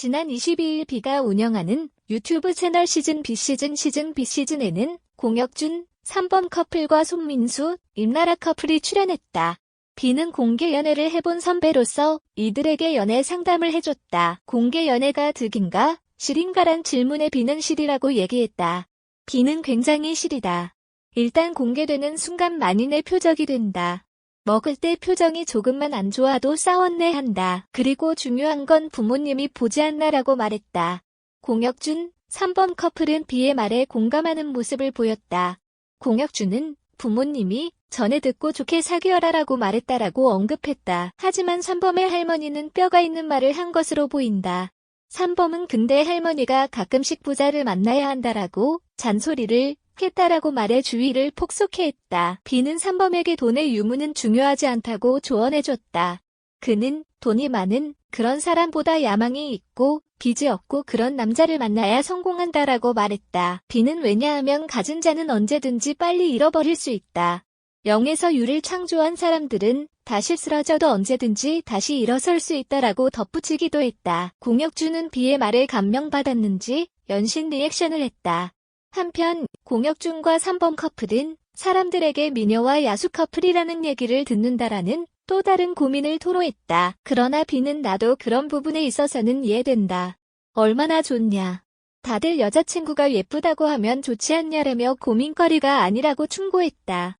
지난 22일 B가 운영하는 유튜브 채널 시즌 B 시즌 시즌 B 시즌에는 공혁준, 3번 커플과 손민수, 임나라 커플이 출연했다. B는 공개 연애를 해본 선배로서 이들에게 연애 상담을 해줬다. 공개 연애가 득인가, 실인가란 질문에 B는 실이라고 얘기했다. B는 굉장히 실이다. 일단 공개되는 순간 만인의 표적이 된다. 먹을 때 표정이 조금만 안 좋아도 싸웠네 한다. 그리고 중요한 건 부모님이 보지 않나라고 말했다. 공혁준, 3번 커플은 B의 말에 공감하는 모습을 보였다. 공혁준은 부모님이 전에 듣고 좋게 사귀어라라고 말했다라고 언급했다. 하지만 3범의 할머니는 뼈가 있는 말을 한 것으로 보인다. 3범은 근데 할머니가 가끔씩 부자를 만나야 한다라고 잔소리를 했다라고 말해 주의를 폭소케 했다. B는 3범에게 돈의 유무는 중요하지 않다고 조언해줬다. 그는 돈이 많은 그런 사람보다 야망이 있고 빚이 없고 그런 남자를 만나야 성공한다라고 말했다. B는 왜냐하면 가진 자는 언제든지 빨리 잃어버릴 수 있다. 0에서 유를 창조한 사람들은 다시 쓰러져도 언제든지 다시 일어설 수 있다라고 덧붙이기도 했다. 공혁준은 B의 말에 감명받았는지 연신 리액션을 했다. 한편 공혁준과 3번 커플은 사람들에게 미녀와 야수 커플이라는 얘기를 듣는다라는 또 다른 고민을 토로했다. 그러나 B는 나도 그런 부분에 있어서는 이해된다. 얼마나 좋냐. 다들 여자친구가 예쁘다고 하면 좋지 않냐라며 고민거리가 아니라고 충고했다.